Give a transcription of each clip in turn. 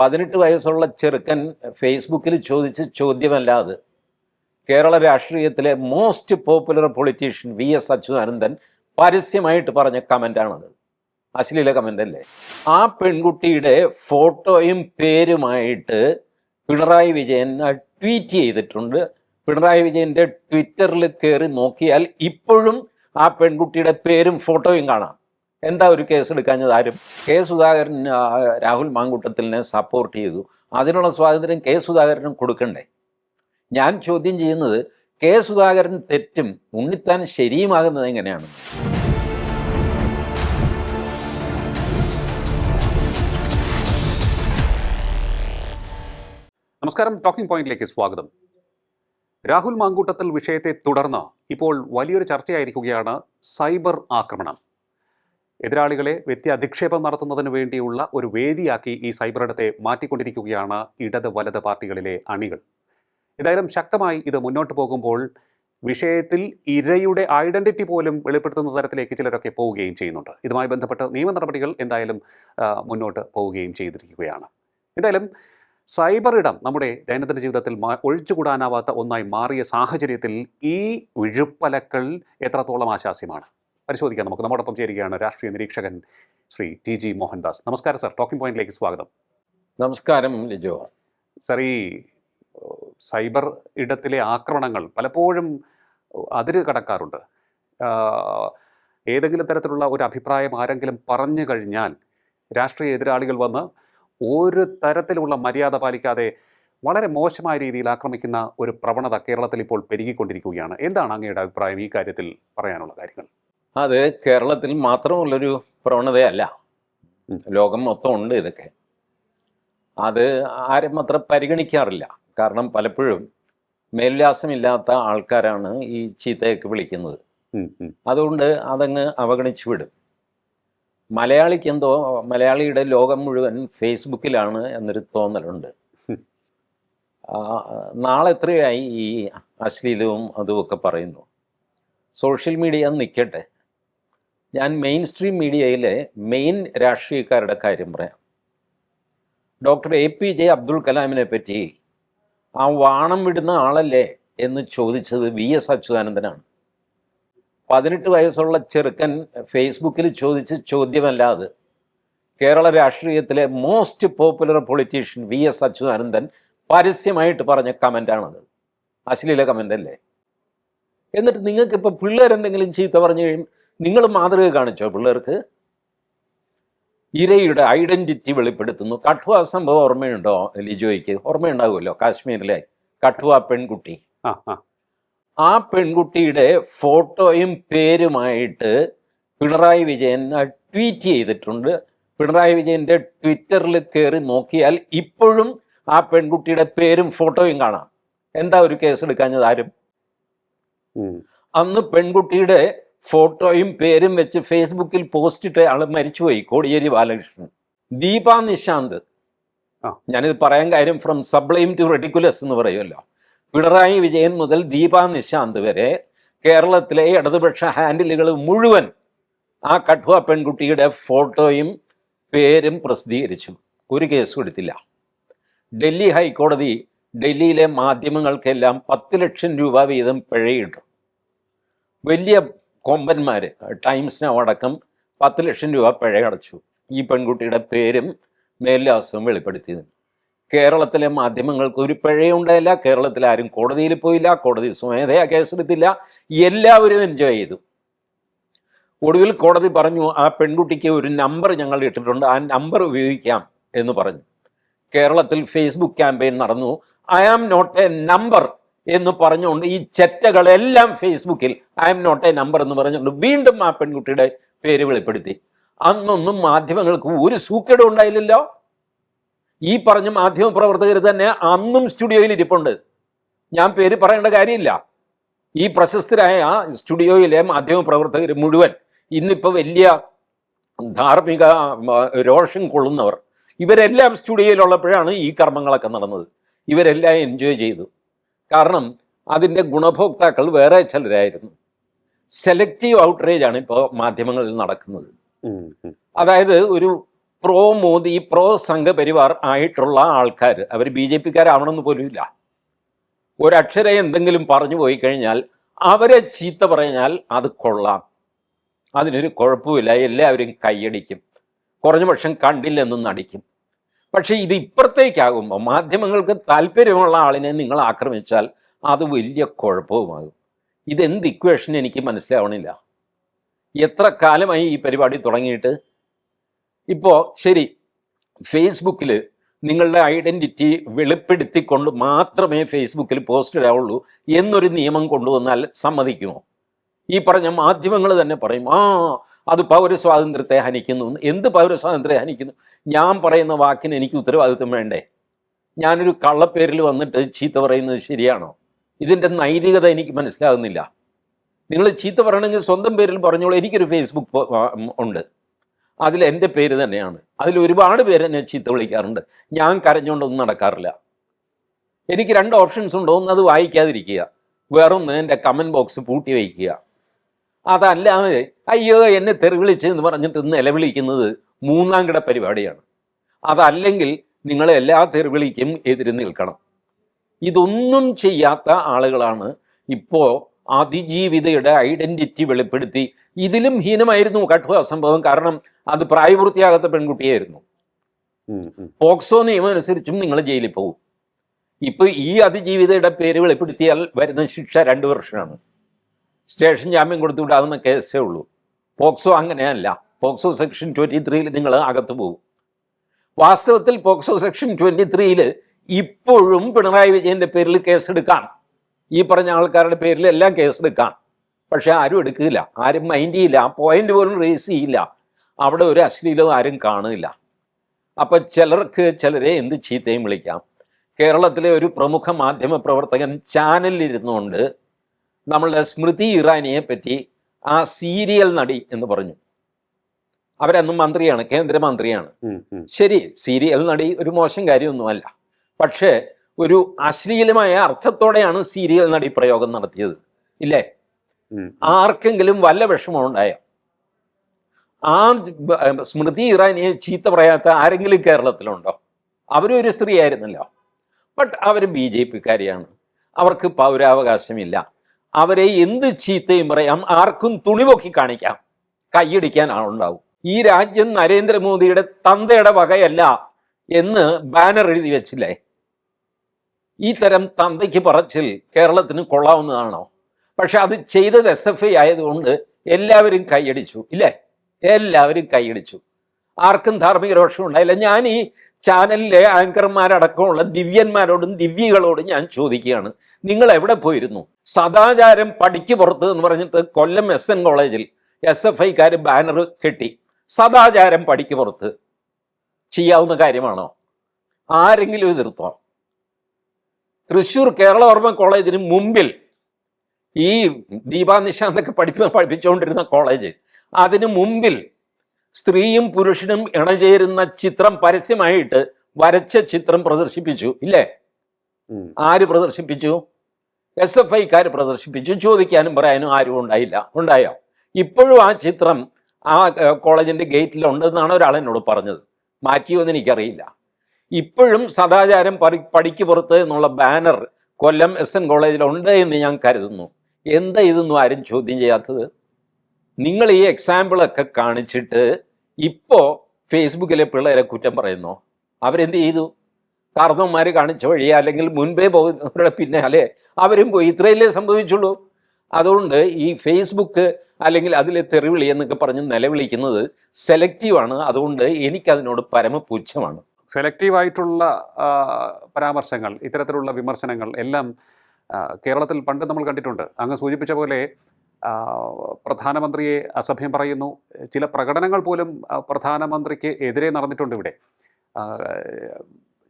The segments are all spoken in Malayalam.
പതിനെട്ട് വയസ്സുള്ള ചെറുക്കൻ ഫേസ്ബുക്കിൽ ചോദിച്ച ചോദ്യമല്ലാതെ കേരള രാഷ്ട്രീയത്തിലെ most popular politician V S Achuthanandan പരസ്യമായിട്ട് പറഞ്ഞ കമന്റാണത് അശ്ലീല കമന്റ് അല്ലേ ആ പെൺകുട്ടിയുടെ ഫോട്ടോയും പേരുമായിട്ട് പിണറായി വിജയൻ ട്വീറ്റ് ചെയ്തിട്ടുണ്ട്. പിണറായി വിജയന്റെ ട്വിറ്ററിൽ കയറി നോക്കിയാൽ ഇപ്പോഴും ആ പെൺകുട്ടിയുടെ പേരും ഫോട്ടോയും കാണാം. എന്താ ഒരു കേസ് എടുക്കാഞ്ഞത്? ആരും. കെ സുധാകരൻ രാഹുൽ മാങ്കൂട്ടത്തിലിനെ സപ്പോർട്ട് ചെയ്തു. അതിനുള്ള സ്വാതന്ത്ര്യം കെ സുധാകരനും കൊടുക്കണ്ടേ? ഞാൻ ചോദ്യം ചെയ്യുന്നത് കെ സുധാകരൻ തെറ്റും ഉണ്ണിത്താൻ ശരിയുമാകുന്നത് എങ്ങനെയാണ്? നമസ്കാരം. ടോക്കിംഗ് പോയിന്റിലേക്ക് സ്വാഗതം. രാഹുൽ മാങ്കൂട്ടത്തിൽ വിഷയത്തെ തുടർന്ന് ഇപ്പോൾ വലിയൊരു ചർച്ചയായിരിക്കുകയാണ് സൈബർ ആക്രമണം. എതിരാളികളെ വ്യക്തി അധിക്ഷേപം നടത്തുന്നതിന് വേണ്ടിയുള്ള ഒരു വേദിയാക്കി ഈ സൈബർ ഇടത്തെ മാറ്റിക്കൊണ്ടിരിക്കുകയാണ് ഇടത് വലത് പാർട്ടികളിലെ അണികൾ. ഏതായാലും ശക്തമായി ഇത് മുന്നോട്ട് പോകുമ്പോൾ വിഷയത്തിൽ ഇരയുടെ ഐഡന്റിറ്റി പോലും വെളിപ്പെടുത്തുന്ന തരത്തിലേക്ക് ചിലരൊക്കെ പോവുകയും ചെയ്യുന്നുണ്ട്. ഇതുമായി ബന്ധപ്പെട്ട് നിയമ നടപടികൾ എന്തായാലും മുന്നോട്ട് പോവുകയും ചെയ്തിരിക്കുകയാണ്. എന്തായാലും സൈബർ ഇടം നമ്മുടെ ദൈനംദിന ജീവിതത്തിൽ ഒഴിച്ചുകൂടാനാവാത്ത ഒന്നായി മാറിയ സാഹചര്യത്തിൽ ഈ വിഴുപ്പലക്കൾ എത്രത്തോളം ആശാസ്യമാണ് പരിശോധിക്കാം. നമുക്ക് നമ്മോടൊപ്പം ചേരുകയാണ് രാഷ്ട്രീയ നിരീക്ഷകൻ ശ്രീ ടി ജി മോഹൻദാസ്. നമസ്കാരം സർ. ടോക്കിംഗ് പോയിന്റിലേക്ക് സ്വാഗതം. നമസ്കാരം ലിജോ. സർ ഈ സൈബർ ഇടത്തിലെ ആക്രമണങ്ങൾ പലപ്പോഴും അതിര് കടക്കാറുണ്ട്. ഏതെങ്കിലും തരത്തിലുള്ള ഒരു അഭിപ്രായം ആരെങ്കിലും പറഞ്ഞു കഴിഞ്ഞാൽ രാഷ്ട്രീയ എതിരാളികൾ വന്ന് ഒരു തരത്തിലുള്ള മര്യാദ പാലിക്കാതെ വളരെ മോശമായ രീതിയിൽ ആക്രമിക്കുന്ന ഒരു പ്രവണത കേരളത്തിൽ ഇപ്പോൾ പെരുകിക്കൊണ്ടിരിക്കുകയാണ്. എന്താണ് അങ്ങയുടെ അഭിപ്രായം ഈ കാര്യത്തിൽ പറയാനുള്ള കാര്യങ്ങൾ? അത് കേരളത്തിൽ മാത്രമുള്ളൊരു പ്രവണതയല്ല. ലോകം മൊത്തം ഉണ്ട് ഇതൊക്കെ. അത് ആരും അത്ര പരിഗണിക്കാറില്ല. കാരണം പലപ്പോഴും മേൽവിലാസമില്ലാത്ത ആൾക്കാരാണ് ഈ ചീത്തയൊക്കെ വിളിക്കുന്നത്. അതുകൊണ്ട് അതങ്ങ് അവഗണിച്ചു വിടും. മലയാളിക്ക് എന്തോ മലയാളിയുടെ ലോകം മുഴുവൻ ഫേസ്ബുക്കിലാണ് എന്നൊരു തോന്നലുണ്ട്. നാളെ എത്രയായി ഈ അശ്ലീലവും അതുമൊക്കെ പറയുന്നു? സോഷ്യൽ മീഡിയ നിൽക്കട്ടെ ഞാൻ മെയിൻ സ്ട്രീം മീഡിയയിലെ മെയിൻ രാഷ്ട്രീയക്കാരുടെ കാര്യം പറയാം. Doctor A P J Abdul കലാമിനെ പറ്റി ആ വാണം വിടുന്ന ആളല്ലേ എന്ന് ചോദിച്ചത് വി എസ് അച്യുതാനന്ദനാണ്. പതിനെട്ട് വയസ്സുള്ള ചെറുക്കൻ ഫേസ്ബുക്കിൽ ചോദിച്ച ചോദ്യമല്ലാതെ കേരള രാഷ്ട്രീയത്തിലെ most popular politician V S Achuthanandan പരസ്യമായിട്ട് പറഞ്ഞ കമന്റാണത് അശ്ലീല കമന്റ് അല്ലേ? എന്നിട്ട് നിങ്ങൾക്കിപ്പോൾ പിള്ളേരെന്തെങ്കിലും ചീത്ത പറഞ്ഞു കഴിയും നിങ്ങൾ മാതൃക കാണിച്ചോ പിള്ളേർക്ക്? ഇരയുടെ ഐഡന്റിറ്റി വെളിപ്പെടുത്തുന്നു. കഠുവ സംഭവം ഓർമ്മയുണ്ടോ ലിജോയ്ക്ക്? ഓർമ്മയുണ്ടാകുമല്ലോ കാശ്മീരിലെ കഠുവ പെൺകുട്ടി. ആ പെൺകുട്ടിയുടെ ഫോട്ടോയും പേരുമായിട്ട് പിണറായി വിജയൻ ട്വീറ്റ് ചെയ്തിട്ടുണ്ട്. പിണറായി വിജയന്റെ ട്വിറ്ററിൽ കയറി നോക്കിയാൽ ഇപ്പോഴും ആ പെൺകുട്ടിയുടെ പേരും ഫോട്ടോയും കാണാം. എന്താ ഒരു കേസ് എടുക്കാഞ്ഞത് ആരും? അന്ന് പെൺകുട്ടിയുടെ ഫോട്ടോയും പേരും വെച്ച് ഫേസ്ബുക്കിൽ പോസ്റ്റ് ഇട്ട ആൾ മരിച്ചുപോയി. കോടിയേരി ബാലകൃഷ്ണൻ. ദീപ നിശാന്ത്. ആ. ഞാനിത് പറയാൻ കാര്യം ഫ്രം സബ്ലൈം ടു റെഡിക്കുലസ് എന്ന് പറയുമല്ലോ. പിണറായി വിജയൻ മുതൽ ദീപ നിശാന്ത് വരെ കേരളത്തിലെ ഇടതുപക്ഷ ഹാൻഡിലുകൾ മുഴുവൻ ആ കഠുവ പെൺകുട്ടിയുടെ ഫോട്ടോയും പേരും പ്രസിദ്ധീകരിച്ചു. ഒരു കേസ് കൊടുത്തില്ല ഡൽഹി ഹൈക്കോടതി ഡൽഹിയിലെ മാധ്യമങ്ങൾക്കെല്ലാം പത്ത് ലക്ഷം രൂപ വീതം പിഴയിട്ടു. വലിയ കൊമ്പന്മാർ ടൈംസ് നൗ അടക്കം പത്ത് ലക്ഷം രൂപ പിഴയടച്ചു ഈ പെൺകുട്ടിയുടെ പേരും മേൽവിലാസവും വെളിപ്പെടുത്തിയത്. കേരളത്തിലെ മാധ്യമങ്ങൾക്ക് ഒരു പിഴയുണ്ടായില്ല കേരളത്തിൽ ആരും കോടതിയിൽ പോയില്ല. കോടതി സ്വമേധയാ കേസെടുത്തില്ല. എല്ലാവരും എൻജോയ് ചെയ്തു. ഒടുവിൽ കോടതി പറഞ്ഞു ആ പെൺകുട്ടിക്ക് ഒരു നമ്പർ ഞങ്ങൾ ഇട്ടിട്ടുണ്ട്. ആ നമ്പർ ഉപയോഗിക്കാം എന്ന് പറഞ്ഞു. കേരളത്തിൽ ഫേസ്ബുക്ക് ക്യാമ്പയിൻ നടന്നു. I am not a number എന്ന് പറഞ്ഞുകൊണ്ട് ഈ ചെറ്റകളെല്ലാം ഫേസ്ബുക്കിൽ I'm not a number എന്ന് പറഞ്ഞുകൊണ്ട് വീണ്ടും ആ പെൺകുട്ടിയുടെ പേര് വെളിപ്പെടുത്തി. അന്നൊന്നും മാധ്യമങ്ങൾക്ക് ഒരു സൂക്കേടും ഉണ്ടായില്ലല്ലോ. ഈ പറഞ്ഞ മാധ്യമ പ്രവർത്തകർ തന്നെ അന്നും സ്റ്റുഡിയോയിൽ ഇരിപ്പുണ്ട്. ഞാൻ പേര് പറയേണ്ട കാര്യമില്ല. ഈ പ്രശസ്തരായ സ്റ്റുഡിയോയിലെ മാധ്യമ പ്രവർത്തകർ മുഴുവൻ ഇന്നിപ്പോൾ വലിയ ധാർമ്മിക രോഷം കൊള്ളുന്നവർ ഇവരെല്ലാം സ്റ്റുഡിയോയിലുള്ളപ്പോഴാണ് ഈ കർമ്മങ്ങളൊക്കെ നടന്നത്. ഇവരെല്ലാം എൻജോയ് ചെയ്തു. കാരണം അതിന്റെ ഗുണഭോക്താക്കൾ വേറെ ചിലരായിരുന്നു. സെലക്റ്റീവ് ഔട്ട്റേജ് ആണ് ഇപ്പോൾ മാധ്യമങ്ങളിൽ നടക്കുന്നത്. അതായത് ഒരു പ്രോ മോദി പ്രോ സംഘപരിവാർ ആയിട്ടുള്ള ആൾക്കാർ അവർ ബി ജെ പിക്കാരാവണമെന്ന് പോലും ഇല്ല. ഒരക്ഷരം എന്തെങ്കിലും പറഞ്ഞു പോയി കഴിഞ്ഞാൽ അവരെ ചീത്ത പറഞ്ഞാൽ അത് കൊള്ളാം. അതിനൊരു കുഴപ്പമില്ല എല്ലാവരും കൈയടിക്കും. കുറഞ്ഞ പക്ഷം കണ്ടില്ലെന്ന് നടിക്കും. പക്ഷേ ഇത് ഇപ്പുറത്തേക്കാകുമ്പോൾ മാധ്യമങ്ങൾക്ക് താല്പര്യമുള്ള ആളിനെ നിങ്ങൾ ആക്രമിച്ചാൽ അത് വലിയ കുഴപ്പവുമാകും. ഇതെന്ത് ഇക്വേഷൻ എനിക്ക് മനസ്സിലാവണില്ല. എത്ര കാലമായി ഈ പരിപാടി തുടങ്ങിയിട്ട്? ഇപ്പോൾ ശരി ഫേസ്ബുക്കിൽ നിങ്ങളുടെ ഐഡന്റിറ്റി വെളിപ്പെടുത്തിക്കൊണ്ട് മാത്രമേ ഫേസ്ബുക്കിൽ പോസ്റ്റ് ഇടാവുള്ളൂ എന്നൊരു നിയമം കൊണ്ടുവന്നാൽ സമ്മതിക്കുമോ? ഈ പറഞ്ഞ മാധ്യമങ്ങൾ തന്നെ പറയും ആ അത് പൗരസ്വാതന്ത്ര്യത്തെ ഹനിക്കുന്നു. എന്ന്." എന്ത് പൗരസ്വാതന്ത്ര്യം ഹനിക്കുന്നു? ഞാൻ പറയുന്ന വാക്കിന് എനിക്ക് ഉത്തരവാദിത്വം വേണ്ടേ? ഞാനൊരു കള്ളപ്പേരിൽ വന്നിട്ട് ചീത്ത പറയുന്നത് ശരിയാണോ? ഇതിന്റെ നൈതികത എനിക്ക് മനസ്സിലാകുന്നില്ല. നിങ്ങൾ ചീത്ത പറയണമെങ്കിൽ സ്വന്തം പേരിൽ പറഞ്ഞോളൂ. എനിക്കൊരു ഫേസ്ബുക്ക് ഉണ്ട്. അതിൽ എന്റെ പേര് തന്നെയാണ്. അതിൽ ഒരുപാട് പേര് എന്നെ ചീത്ത വിളിക്കാറുണ്ട്. ഞാൻ കരഞ്ഞുകൊണ്ടൊന്നും നടക്കാറില്ല. എനിക്ക് രണ്ട് ഓപ്ഷൻസ് ഉണ്ട്. ഒന്ന് അത് വായിക്കാതിരിക്കുക. വേറൊന്ന് എന്റെ കമന്റ് ബോക്സ് പൂട്ടി വയ്ക്കുക. അതല്ലാതെ അയ്യോ എന്നെ തെറി വിളിച്ച് എന്ന് പറഞ്ഞിട്ട് നിലവിളിക്കുന്നത് മൂന്നാം കിട പരിപാടിയാണ്. അതല്ലെങ്കിൽ നിങ്ങൾ എല്ലാ തെരുവിളിക്കും എതിര് നിൽക്കണം. ഇതൊന്നും ചെയ്യാത്ത ആളുകളാണ് ഇപ്പോൾ അതിജീവിതയുടെ ഐഡന്റിറ്റി വെളിപ്പെടുത്തി. ഇതിലും ഹീനമായിരുന്നു കഠുവ സംഭവം കാരണം അത് പ്രായപൂർത്തിയാകാത്ത പെൺകുട്ടിയായിരുന്നു. പോക്സോ നിയമം അനുസരിച്ചും നിങ്ങൾ ജയിലിൽ പോകും. ഇപ്പൊ ഈ അതിജീവിതയുടെ പേര് വെളിപ്പെടുത്തിയാൽ വരുന്ന ശിക്ഷ രണ്ട് വർഷമാണ്. സ്റ്റേഷൻ ജാമ്യം കൊടുത്തു വിടാവുന്ന കേസേ ഉള്ളൂ. പോക്സോ അങ്ങനെയല്ല. പോക്സോ സെക്ഷൻ ട്വന്റി ത്രീയിൽ നിങ്ങൾ അകത്ത് പോകും. വാസ്തവത്തിൽ പോക്സോ സെക്ഷൻ ട്വന്റി ത്രീയിൽ ഇപ്പോഴും പിണറായി വിജയന്റെ പേരിൽ കേസെടുക്കാം. ഈ പറഞ്ഞ ആൾക്കാരുടെ പേരിൽ എല്ലാം കേസെടുക്കാം. പക്ഷെ ആരും എടുക്കില്ല. ആരും മൈൻഡ് ചെയ്യില്ല. ആ പോയിന്റ് പോലും റേസ് ചെയ്യില്ല. അവിടെ ഒരു അശ്ലീലവും ആരും കാണില്ല അപ്പോൾ ചിലർക്ക് ചിലരെ എന്ത് ചീത്തയും വിളിക്കാം. കേരളത്തിലെ ഒരു പ്രമുഖ മാധ്യമ പ്രവർത്തകൻ ചാനലിലിരുന്നുകൊണ്ട് നമ്മളുടെ സ്മൃതി ഇറാനിയെ പറ്റി ആ സീരിയൽ നടി എന്ന് പറഞ്ഞു. അവരന്ന് മന്ത്രിയാണ് കേന്ദ്രമന്ത്രിയാണ്. ശരി സീരിയൽ നടി ഒരു മോശം കാര്യമൊന്നുമല്ല. പക്ഷേ ഒരു അശ്ലീലമായ അർത്ഥത്തോടെയാണ് സീരിയൽ നടി പ്രയോഗം നടത്തിയത്. ഇല്ലേ? ആർക്കെങ്കിലും വല്ല വിഷമം ഉണ്ടായോ? ആ സ്മൃതി ഇറാനിയെ ചീത്ത പറയാത്ത ആരെങ്കിലും കേരളത്തിലുണ്ടോ? അവരും ഒരു സ്ത്രീ ആയിരുന്നല്ലോ. ബട്ട് അവർ ബി ജെ പിക്കാരിയാണ്. അവർക്ക് പൗരാവകാശമില്ല. അവരെ എന്ത് ചീത്തയും പറയാം ആർക്കും തുണിപൊക്കി കാണിക്കാം. കൈയടിക്കാൻ ആളുണ്ടാവും. ഈ രാജ്യം നരേന്ദ്രമോദിയുടെ തന്തയുടെ വകയല്ല എന്ന് ബാനർ എഴുതി വെച്ചില്ലേ? ഈ തരം തന്തയ്ക്ക് പറച്ചിൽ കേരളത്തിന് കൊള്ളാവുന്നതാണോ? പക്ഷെ അത് ചെയ്തത് എസ് എഫ് ഐ ആയതുകൊണ്ട് എല്ലാവരും കൈയടിച്ചു ഇല്ലേ? എല്ലാവരും കൈയടിച്ചു. ആർക്കും ധാർമ്മിക രോഷം ഉണ്ടായില്ല. ഞാൻ ഈ ചാനലിലെ ആങ്കർമാരടക്കമുള്ള ദിവ്യന്മാരോടും ദിവ്യകളോടും ഞാൻ ചോദിക്കുകയാണ്. നിങ്ങൾ എവിടെ പോയിരുന്നു? സദാചാരം പടിക്ക് പുറത്ത് എന്ന് പറഞ്ഞിട്ട് കൊല്ലം എസ് എൻ കോളേജിൽ എസ് എഫ് ഐക്കാർ ബാനർ കെട്ടി. സദാചാരം പടിക്ക് പുറത്ത് ചെയ്യാവുന്ന കാര്യമാണോ? ആരെങ്കിലും എതിർത്തോ തൃശ്ശൂർ കേരളവർമ്മ കോളേജിന് മുമ്പിൽ ഈ ദീപാനിശാന്തൊക്കെ പഠിപ്പ പഠിപ്പിച്ചുകൊണ്ടിരുന്ന കോളേജ് അതിനു മുമ്പിൽ സ്ത്രീയും പുരുഷനും ഇണചേരുന്ന ചിത്രം പരസ്യമായിട്ട് വരച്ച ചിത്രം പ്രദർശിപ്പിച്ചു ഇല്ലേ? ആര് പ്രദർശിപ്പിച്ചു? എസ് എഫ് ഐക്കാർ പ്രദർശിപ്പിച്ചു. ചോദിക്കാനും പറയാനും ആരും ഉണ്ടായില്ല. ഉണ്ടായോ? ഇപ്പോഴും ആ ചിത്രം ആ കോളേജിന്റെ ഗേറ്റിലുണ്ടെന്നാണ് ഒരാൾ എന്നോട് പറഞ്ഞത്. മാറ്റിയോ എന്ന് എനിക്കറിയില്ല. ഇപ്പോഴും സദാചാരം പറി പടിക്ക് പുറത്ത് എന്നുള്ള ബാനർ കൊല്ലം എസ് എൻ കോളേജിലുണ്ട് എന്ന് ഞാൻ കരുതുന്നു. എന്താ ഇതൊന്നും ആരും ചോദ്യം ചെയ്യാത്തത്? നിങ്ങൾ ഈ എക്സാമ്പിളൊക്കെ കാണിച്ചിട്ട് ഇപ്പോൾ ഫേസ്ബുക്കിലെ പിള്ളേരെ കുറ്റം പറയുന്നു? അവരെന്ത് ചെയ്തു? കാർന്നവന്മാർ കാണിച്ച വഴി അല്ലെങ്കിൽ മുൻപേ പോകുന്നവരുടെ പിന്നാലെ അവരും പോയി. ഇത്രയല്ലേ സംഭവിച്ചുള്ളൂ. അതുകൊണ്ട് ഈ ഫേസ്ബുക്ക് അല്ലെങ്കിൽ അതിലെ തെറിവിളി എന്നൊക്കെ പറഞ്ഞ് നിലവിളിക്കുന്നത് സെലക്റ്റീവാണ് അതുകൊണ്ട് എനിക്കതിനോട് പരമപുച്ഛമാണ്. സെലക്റ്റീവായിട്ടുള്ള പരാമർശങ്ങൾ ഇത്തരത്തിലുള്ള വിമർശനങ്ങൾ എല്ലാം കേരളത്തിൽ പണ്ട് നമ്മൾ കണ്ടിട്ടുണ്ട്. അങ്ങ് സൂചിപ്പിച്ച പോലെ പ്രധാനമന്ത്രിയെ അസഭ്യം പറയുന്നു. ചില പ്രകടനങ്ങൾ പോലും പ്രധാനമന്ത്രിക്ക് എതിരെ നടന്നിട്ടുണ്ട് ഇവിടെ.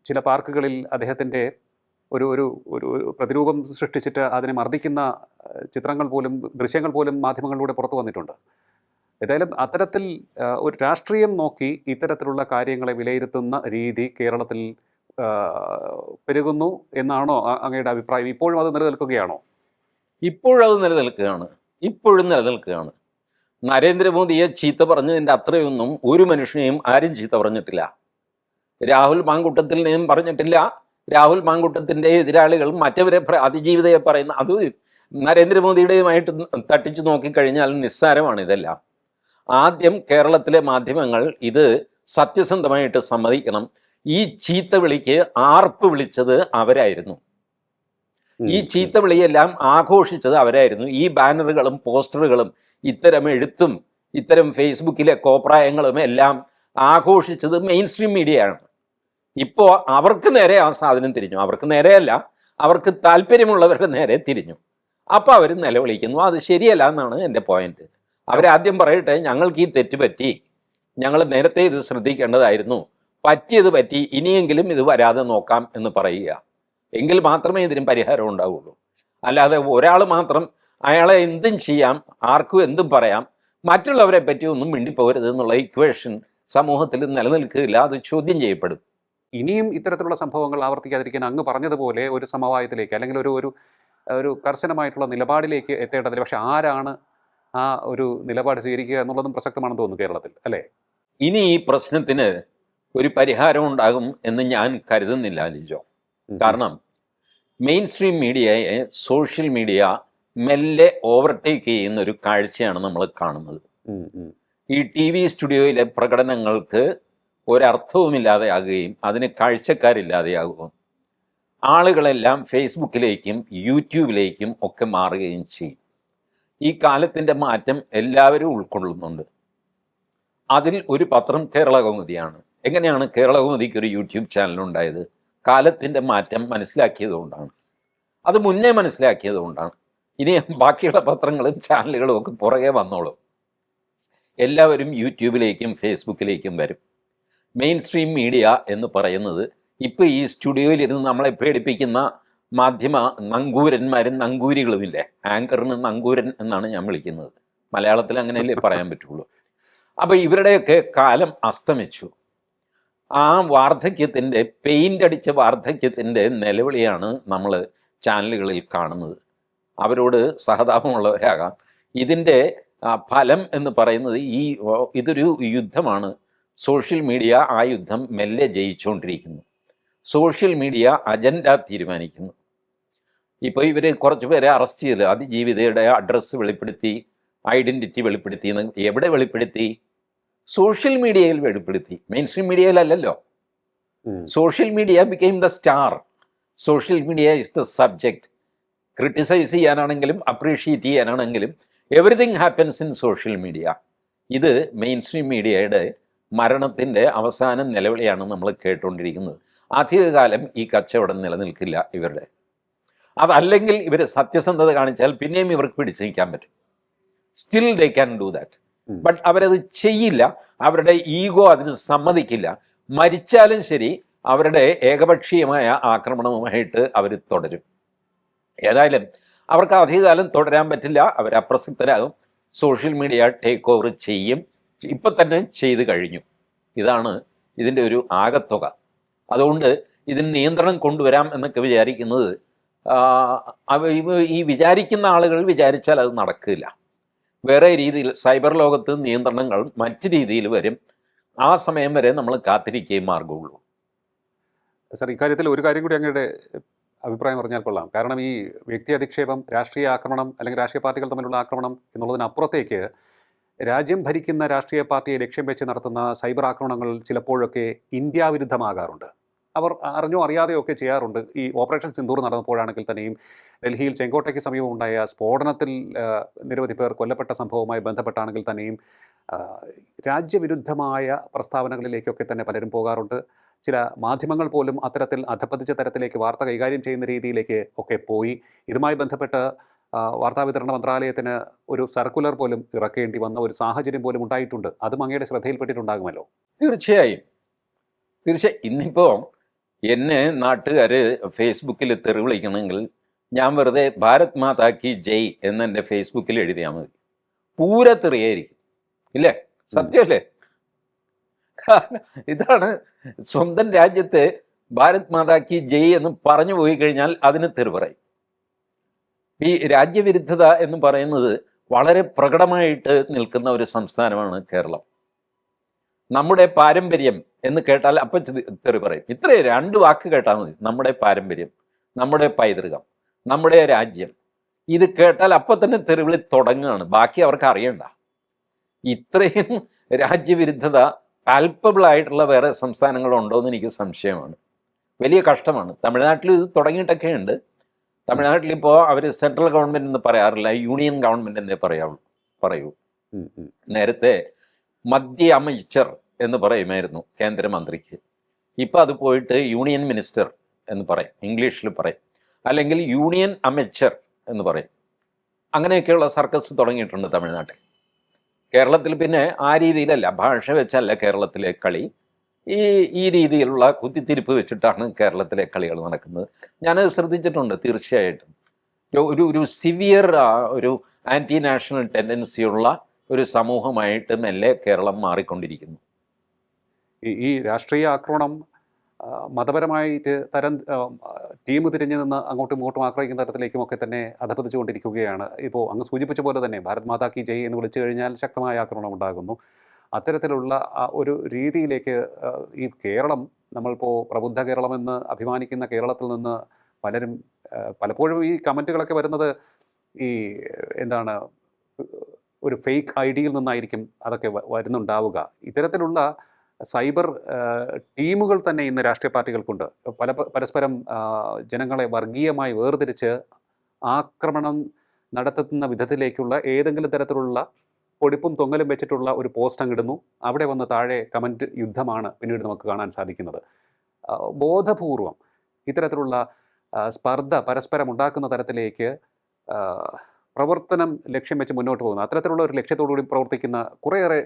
ചില പാർക്കുകളിൽ അദ്ദേഹത്തിന്റെ ഒരു ഒരു ഒരു പ്രതിരൂപം സൃഷ്ടിച്ചിട്ട് അതിനെ മർദ്ദിക്കുന്ന ചിത്രങ്ങൾ പോലും ദൃശ്യങ്ങൾ പോലും മാധ്യമങ്ങളിലൂടെ പുറത്തു വന്നിട്ടുണ്ട്. ഏതായാലും അത്തരത്തിൽ ഒരു രാഷ്ട്രീയം നോക്കി ഇത്തരത്തിലുള്ള കാര്യങ്ങളെ വിലയിരുത്തുന്ന രീതി കേരളത്തിൽ പെരുകുന്നു എന്നാണോ അങ്ങയുടെ അഭിപ്രായം? ഇപ്പോഴും അത് നിലനിൽക്കുകയാണോ? ഇപ്പോഴത് നിലനിൽക്കുകയാണ്. ഇപ്പോഴും നിലനിൽക്കുകയാണ്. നരേന്ദ്രമോദിയെ ചീത്ത പറഞ്ഞതിന്റെ അത്രയൊന്നും ഒരു മനുഷ്യനെയും ആരും ചീത്ത പറഞ്ഞിട്ടില്ല. രാഹുൽ മാങ്കൂട്ടത്തിനെയും പറഞ്ഞിട്ടില്ല. രാഹുൽ മാങ്കുട്ടത്തിന്റെ എതിരാളികൾ മറ്റവരെ അതിജീവിതയെ പറയുന്ന അത് നരേന്ദ്രമോദിയുടെയുമായിട്ട് തട്ടിച്ചു നോക്കിക്കഴിഞ്ഞാൽ നിസ്സാരമാണ് ഇതെല്ലാം. ആദ്യം കേരളത്തിലെ മാധ്യമങ്ങൾ ഇത് സത്യസന്ധമായിട്ട് സമ്മതിക്കണം. ഈ ചീത്ത വിളിക്ക് ആർപ്പ് വിളിച്ചത് അവരായിരുന്നു. ഈ ചീത്ത വിളിയെല്ലാം ആഘോഷിച്ചത് അവരായിരുന്നു. ഈ ബാനറുകളും പോസ്റ്ററുകളും ഇത്തരം എഴുത്തും ഇത്തരം ഫേസ്ബുക്കിലെ കോപ്രായങ്ങളും എല്ലാം ആഘോഷിച്ചത് മെയിൻ സ്ട്രീം മീഡിയയാണ് ഇപ്പോൾ അവർക്ക് നേരെ ആ സാധനം തിരിഞ്ഞു. അവർക്ക് നേരെയല്ല അവർക്ക് താല്പര്യമുള്ളവരുടെ നേരെ തിരിഞ്ഞു. അപ്പോൾ അവർ നിലവിളിക്കുന്നു. അത് ശരിയല്ല എന്നാണ് എന്റെ പോയിന്റ് അവരാദ്യം പറയട്ടെ ഞങ്ങൾക്ക് ഈ തെറ്റ് പറ്റി. ഞങ്ങൾ നേരത്തെ ഇത് ശ്രദ്ധിക്കേണ്ടതായിരുന്നു. പറ്റിയത് പറ്റി ഇനിയെങ്കിലും ഇത് വരാതെ നോക്കാം എന്ന് പറയുക. എങ്കിൽ മാത്രമേ ഇതിന് പരിഹാരം ഉണ്ടാവുള്ളൂ. അല്ലാതെ ഒരാൾ മാത്രം അയാളെ എന്തും ചെയ്യാം ആർക്കും എന്തും പറയാം മറ്റുള്ളവരെ പറ്റി ഒന്നും മിണ്ടിപ്പോകരുത് എന്നുള്ള ഇക്വേഷൻ സമൂഹത്തിൽ നിലനിൽക്കില്ല അത് ചോദ്യം ചെയ്യപ്പെടും. ഇനിയും ഇത്തരത്തിലുള്ള സംഭവങ്ങൾ ആവർത്തിക്കാതിരിക്കാൻ അങ്ങ് പറഞ്ഞതുപോലെ ഒരു സമവായത്തിലേക്ക് അല്ലെങ്കിൽ ഒരു ഒരു ഒരു കർശനമായിട്ടുള്ള നിലപാടിലേക്ക് എത്തേണ്ടതില്ല. പക്ഷെ ആരാണ് ആ ഒരു നിലപാട് സ്വീകരിക്കുക എന്നുള്ളതും പ്രസക്തമാണെന്ന് തോന്നുന്നു കേരളത്തിൽ അല്ലേ? ഇനി ഈ പ്രശ്നത്തിന് ഒരു പരിഹാരം ഉണ്ടാകും എന്ന് ഞാൻ കരുതുന്നില്ല ലിജോ. കാരണം മെയിൻ സ്ട്രീം മീഡിയയെ സോഷ്യൽ മീഡിയ മെല്ലെ ഓവർടേക്ക് ചെയ്യുന്ന ഒരു കാഴ്ചയാണ് നമ്മൾ കാണുന്നത്. ഈ ടി വി സ്റ്റുഡിയോയിലെ പ്രകടനങ്ങൾക്ക് ഒരർത്ഥവുമില്ലാതെ ആകുകയും അതിന് കാഴ്ചക്കാരില്ലാതെയാകുകയും ആളുകളെല്ലാം ഫേസ്ബുക്കിലേക്കും യൂട്യൂബിലേക്കും ഒക്കെ മാറുകയും ചെയ്യും. ഈ കാലത്തിന്റെ മാറ്റം എല്ലാവരും ഉൾക്കൊള്ളുന്നുണ്ട്. അതിൽ ഒരു പത്രം കേരള കൗമുദിയാണ്. എങ്ങനെയാണ് കേരളകൗമുദിക്ക് ഒരു യൂട്യൂബ് ചാനൽ ഉണ്ടായത് കാലത്തിന്റെ മാറ്റം മനസ്സിലാക്കിയതുകൊണ്ടാണ് അത് മുന്നേ മനസ്സിലാക്കിയതുകൊണ്ടാണ് ഇനി ബാക്കിയുള്ള പത്രങ്ങളും ചാനലുകളും ഒക്കെ പുറകെ വന്നോളും. എല്ലാവരും യൂട്യൂബിലേക്കും ഫേസ്ബുക്കിലേക്കും വരും. മെയിൻ സ്ട്രീം മീഡിയ എന്ന് പറയുന്നത് ഇപ്പോൾ ഈ സ്റ്റുഡിയോയിലിരുന്ന് നമ്മളെ പേടിപ്പിക്കുന്ന മാധ്യമ നങ്കൂരന്മാരും നങ്കൂരികളുമില്ലേ? ആങ്കറിന് നങ്കൂരൻ എന്നാണ് ഞാൻ വിളിക്കുന്നത്. മലയാളത്തിൽ അങ്ങനെയല്ലേ പറയാൻ പറ്റുള്ളൂ. അപ്പോൾ ഇവരുടെയൊക്കെ കാലം അസ്തമിച്ചു. ആ വാർദ്ധക്യത്തിന്റെ പെയിന്റ് അടിച്ച വാർദ്ധക്യത്തിന്റെ നിലവിളിയാണ് നമ്മൾ ചാനലുകളിൽ കാണുന്നത്. അവരോട് സഹതാപമുള്ളവരാകാം. ഇതിന്റെ ഫലം എന്ന് പറയുന്നത് ഈ ഇതൊരു യുദ്ധമാണ്. സോഷ്യൽ മീഡിയ ആ യുദ്ധം മെല്ലെ ജയിച്ചുകൊണ്ടിരിക്കുന്നു സോഷ്യൽ മീഡിയ അജണ്ട തീരുമാനിക്കുന്നു. ഇപ്പോൾ ഇവർ കുറച്ച് പേരെ അറസ്റ്റ് ചെയ്തു അതിജീവിതയുടെ അഡ്രസ്സ് വെളിപ്പെടുത്തി ഐഡന്റിറ്റി വെളിപ്പെടുത്തി എവിടെ വെളിപ്പെടുത്തി? സോഷ്യൽ മീഡിയയിൽ വെളിപ്പെടുത്തി. Mainstream മീഡിയയിലല്ലല്ലോ social media became the star social media is the subject criticise ചെയ്യാനാണെങ്കിലും അപ്രീഷിയേറ്റ് ചെയ്യാനാണെങ്കിലും everything happens in social media ഇത് മെയിൻ സ്ട്രീം മീഡിയയുടെ മരണത്തിന്റെ അവസാന നിലവിളിയാണ് നമ്മൾ കേട്ടുകൊണ്ടിരിക്കുന്നത്. അധികകാലം ഈ കച്ചവടം നിലനിൽക്കില്ല ഇവരുടെ. അതല്ലെങ്കിൽ ഇവർ സത്യസന്ധത കാണിച്ചാൽ പിന്നെയും ഇവർക്ക് പിടിച്ചു നിൽക്കാൻ പറ്റും still they can do that. But അവരത് ചെയ്യില്ല. അവരുടെ ഈഗോ അതിന് സമ്മതിക്കില്ല. മരിച്ചാലും ശരി അവരുടെ ഏകപക്ഷീയമായ ആക്രമണവുമായിട്ട് അവർ തുടരും. ഏതായാലും അവർക്ക് അധികകാലം തുടരാൻ പറ്റില്ല. അവർ അപ്രസക്തരാകും. സോഷ്യൽ മീഡിയ ടേക്ക് ഓവർ ചെയ്യും. ഇപ്പം തന്നെ ചെയ്തു കഴിഞ്ഞു. ഇതാണ് ഇതിന്റെ ഒരു ആകത്തുക. അതുകൊണ്ട് ഇതിന് നിയന്ത്രണം കൊണ്ടുവരാം എന്നൊക്കെ വിചാരിക്കുന്നത് ഈ വിചാരിക്കുന്ന ആളുകൾ വിചാരിച്ചാൽ അത് നടക്കില്ല. വേറെ രീതിയിൽ സൈബർ ലോകത്ത് നിയന്ത്രണങ്ങൾ മറ്റ് രീതിയിൽ വരും. ആ സമയം വരെ നമ്മൾ കാത്തിരിക്കുകയും മാർഗമുള്ളൂ സർ ഇക്കാര്യത്തിൽ ഒരു കാര്യം കൂടി അങ്ങയുടെ അഭിപ്രായം പറഞ്ഞാൽ കൊള്ളാം. കാരണം ഈ വ്യക്തി അധിക്ഷേപം രാഷ്ട്രീയ ആക്രമണം അല്ലെങ്കിൽ രാഷ്ട്രീയ പാർട്ടികൾ തമ്മിലുള്ള ആക്രമണം എന്നുള്ളതിനപ്പുറത്തേക്ക് രാജ്യം ഭരിക്കുന്ന രാഷ്ട്രീയ പാർട്ടിയെ ലക്ഷ്യം വെച്ച് നടത്തുന്ന സൈബർ ആക്രമണങ്ങൾ ചിലപ്പോഴൊക്കെ ഇന്ത്യാ വിരുദ്ധമാകാറുണ്ട്. അവർ അറിഞ്ഞോ അറിയാതെയോ ഒക്കെ ചെയ്യാറുണ്ട്. ഈ ഓപ്പറേഷൻ സിന്ദൂർ നടന്നപ്പോഴാണെങ്കിൽ തന്നെയും ഡൽഹിയിൽ ചെങ്കോട്ടയ്ക്ക് സമീപം ഉണ്ടായ സ്ഫോടനത്തിൽ നിരവധി പേർ കൊല്ലപ്പെട്ട സംഭവവുമായി ബന്ധപ്പെട്ടാണെങ്കിൽ തന്നെയും രാജ്യവിരുദ്ധമായ പ്രസ്താവനകളിലേക്കൊക്കെ തന്നെ പലരും പോകാറുണ്ട്. ചില മാധ്യമങ്ങൾ പോലും അത്തരത്തിൽ അധപ്പതിച്ച തരത്തിലേക്ക് വാർത്ത കൈകാര്യം ചെയ്യുന്ന രീതിയിലേക്ക് ഒക്കെ പോയി. ഇതുമായി ബന്ധപ്പെട്ട് വാർത്താവിതരണ മന്ത്രാലയത്തിന് ഒരു സർക്കുലർ പോലും ഇറക്കേണ്ടി വന്ന ഒരു സാഹചര്യം പോലും ഉണ്ടായിട്ടുണ്ട്. അത് അങ്ങയുടെ ശ്രദ്ധയിൽപ്പെട്ടിട്ടുണ്ടാകുമല്ലോ. തീർച്ചയായും. തീർച്ചയായും. ഇന്നിപ്പോൾ എന്നെ നാട്ടുകാർ ഫേസ്ബുക്കിൽ തെറി വിളിക്കണമെങ്കിൽ ഞാൻ വെറുതെ ഭാരത് മാതാ കി ജയ് എന്ന് എന്റെ ഫേസ്ബുക്കിൽ എഴുതിയാൽ മതി. പൂര തെറിയായിരിക്കും. ഇല്ലേ? സത്യമല്ലേ? ഇതാണ് സ്വന്തം രാജ്യത്തെ ഭാരത് മാതാ കി ജയ് എന്ന് പറഞ്ഞു പോയി കഴിഞ്ഞാൽ അതിന് തെറി പറയും. ഈ രാജ്യവിരുദ്ധത എന്ന് പറയുന്നത് വളരെ പ്രകടമായിട്ട് നിൽക്കുന്ന ഒരു സംസ്ഥാനമാണ് കേരളം. നമ്മുടെ പാരമ്പര്യം എന്ന് കേട്ടാൽ അപ്പം തെറി പറയും. ഇത്രയും രണ്ട് വാക്ക് കേട്ടാൽ മതി. നമ്മുടെ പാരമ്പര്യം നമ്മുടെ പൈതൃകം നമ്മുടെ രാജ്യം. ഇത് കേട്ടാൽ അപ്പം തന്നെ തെറിവിളി തുടങ്ങുകയാണ്. ബാക്കി അവർക്ക് അറിയണ്ട. ഇത്രയും രാജ്യവിരുദ്ധത പാൽപ്പബിൾ ആയിട്ടുള്ള വേറെ സംസ്ഥാനങ്ങളുണ്ടോ എന്ന് എനിക്ക് സംശയമാണ്. വലിയ കഷ്ടമാണ്. തമിഴ്നാട്ടിൽ ഇത് തുടങ്ങിയിട്ടൊക്കെ ഉണ്ട് തമിഴ്നാട്ടിൽ ഇപ്പോൾ അവർ സെൻട്രൽ ഗവൺമെന്റ് എന്ന് പറയാറില്ല യൂണിയൻ ഗവൺമെന്റ് എന്നേ പറയാവുള്ളൂ പറയൂ. നേരത്തെ മധ്യ അമൈച്ചർ എന്ന് പറയുമായിരുന്നു കേന്ദ്രമന്ത്രിക്ക്. ഇപ്പം അത് പോയിട്ട് യൂണിയൻ മിനിസ്റ്റർ എന്ന് പറയും ഇംഗ്ലീഷിൽ പറയും. അല്ലെങ്കിൽ യൂണിയൻ അമച്ചർ എന്ന് പറയും. അങ്ങനെയൊക്കെയുള്ള സർക്കസ് തുടങ്ങിയിട്ടുണ്ട് തമിഴ്നാട്ടിൽ. കേരളത്തിൽ പിന്നെ ആ രീതിയിലല്ല ഭാഷ വെച്ചല്ല കേരളത്തിലെ കളി. ഈ ഈ രീതിയിലുള്ള കുത്തിത്തിരിപ്പ് വെച്ചിട്ടാണ് കേരളത്തിലെ കളികൾ നടക്കുന്നത്. ഞാനത് ശ്രദ്ധിച്ചിട്ടുണ്ട് തീർച്ചയായിട്ടും. ഒരു- ഒരു സിവിയർ ഒരു ആന്റി നാഷണൽ ടെൻഡൻസിയുള്ള ഒരു സമൂഹമായിട്ട് മെല്ലെ കേരളം മാറിക്കൊണ്ടിരിക്കുന്നു. ഈ രാഷ്ട്രീയ ആക്രമണം മതപരമായിട്ട് തരം ടീം തിരിഞ്ഞു നിന്ന് അങ്ങോട്ടും ഇങ്ങോട്ടും ആക്രമിക്കുന്ന തരത്തിലേക്കും ഒക്കെ തന്നെ അധപതിച്ചുകൊണ്ടിരിക്കുകയാണ്. ഇപ്പോൾ അങ്ങ് സൂചിപ്പിച്ച പോലെ തന്നെ ഭാരത് മാതാ കി ജയ് എന്ന് വിളിച്ചു കഴിഞ്ഞാൽ ശക്തമായ ആക്രമണം ഉണ്ടാകുന്നു. അത്തരത്തിലുള്ള ഒരു രീതിയിലേക്ക് ഈ കേരളം നമ്മളിപ്പോൾ പ്രബുദ്ധ കേരളമെന്ന് അഭിമാനിക്കുന്ന കേരളത്തിൽ നിന്ന് പലരും പലപ്പോഴും ഈ കമന്റുകളൊക്കെ വരുന്നത് ഈ എന്താണ് ഒരു ഫേക്ക് ഐ ഡിയിൽ നിന്നായിരിക്കും അതൊക്കെ വരുന്നുണ്ടാവുക. ഇത്തരത്തിലുള്ള സൈബർ ടീമുകൾ തന്നെ ഇന്ന് രാഷ്ട്രീയ പാർട്ടികൾക്കുണ്ട്. പല പരസ്പരം ജനങ്ങളെ വർഗീയമായി വേർതിരിച്ച് ആക്രമണം നടത്തുന്ന വിധത്തിലേക്കുള്ള ഏതെങ്കിലും തരത്തിലുള്ള പൊടിപ്പും തൊങ്ങലും വെച്ചിട്ടുള്ള ഒരു പോസ്റ്റ് അങ്ങിടുന്നു അവിടെ വന്ന് താഴെ കമന്റ് യുദ്ധമാണ് പിന്നീട് നമുക്ക് കാണാൻ സാധിക്കുന്നത്. ബോധപൂർവം ഇത്തരത്തിലുള്ള സ്പർദ്ധ പരസ്പരം ഉണ്ടാക്കുന്ന തരത്തിലേക്ക് പ്രവർത്തനം ലക്ഷ്യം വെച്ച് മുന്നോട്ട് പോകുന്നു. അത്തരത്തിലുള്ള ഒരു ലക്ഷ്യത്തോടുകൂടി പ്രവർത്തിക്കുന്ന കുറേയേറെ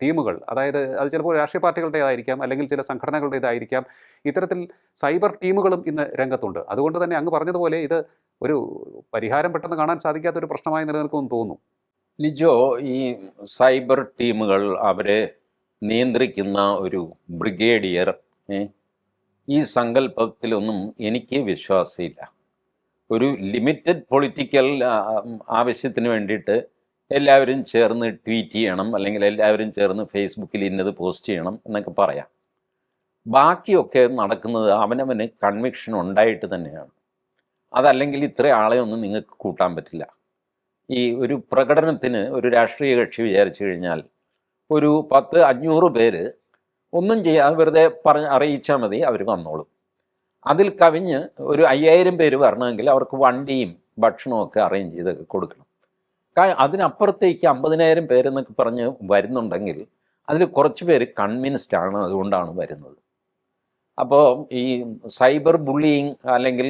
ടീമുകൾ അതായത് അത് ചിലപ്പോൾ രാഷ്ട്രീയ പാർട്ടികളുടേതായിരിക്കാം അല്ലെങ്കിൽ ചില സംഘടനകളുടേതായിരിക്കാം ഇത്തരത്തിൽ സൈബർ ടീമുകളും ഇന്ന് രംഗത്തുണ്ട്. അതുകൊണ്ട് തന്നെ അങ്ങ് പറഞ്ഞതുപോലെ ഇത് ഒരു പരിഹാരം പെട്ടെന്ന് കാണാൻ സാധിക്കാത്ത ഒരു പ്രശ്നമായി നിലനിൽക്കുമെന്ന് തോന്നുന്നു. ലിജോ ഈ സൈബർ ടീമുകൾ അവരെ നിയന്ത്രിക്കുന്ന ഒരു ബ്രിഗേഡിയർ ഈ സങ്കല്പത്തിലൊന്നും എനിക്ക് വിശ്വാസമില്ല. ഒരു ലിമിറ്റഡ് പൊളിറ്റിക്കൽ ആവശ്യത്തിന് വേണ്ടിയിട്ട് എല്ലാവരും ചേർന്ന് ട്വീറ്റ് ചെയ്യണം അല്ലെങ്കിൽ എല്ലാവരും ചേർന്ന് ഫേസ്ബുക്കിൽ ഇന്നത് പോസ്റ്റ് ചെയ്യണം എന്നൊക്കെ പറയാം. ബാക്കിയൊക്കെ നടക്കുന്നത് അവനവന് കൺവിക്ഷൻ ഉണ്ടായിട്ട് തന്നെയാണ്. അതല്ലെങ്കിൽ ഇത്ര ആളെ ഒന്നും നിങ്ങൾക്ക് കൂട്ടാൻ പറ്റില്ല. ഈ ഒരു പ്രകടനത്തിന് ഒരു രാഷ്ട്രീയ കക്ഷി വിചാരിച്ചു കഴിഞ്ഞാൽ ഒരു പത്ത് അഞ്ഞൂറ് പേര് ഒന്നും ചെയ്യാതെ വെറുതെ പറഞ്ഞ് അറിയിച്ചാൽ മതി അവർ വന്നോളും. അതിൽ കവിഞ്ഞ് ഒരു അയ്യായിരം പേര് വരണമെങ്കിൽ അവർക്ക് വണ്ടിയും ഭക്ഷണവും ഒക്കെ അറേഞ്ച് ചെയ്ത് കൊടുക്കണം. അതിനപ്പുറത്തേക്ക് അമ്പതിനായിരം പേരെന്നൊക്കെ പറഞ്ഞ് വരുന്നുണ്ടെങ്കിൽ അതിൽ കുറച്ച് പേര് കൺവിൻസ്ഡ് ആണ് അതുകൊണ്ടാണ് വരുന്നത്. അപ്പോൾ ഈ സൈബർ ബുള്ളിയിങ് അല്ലെങ്കിൽ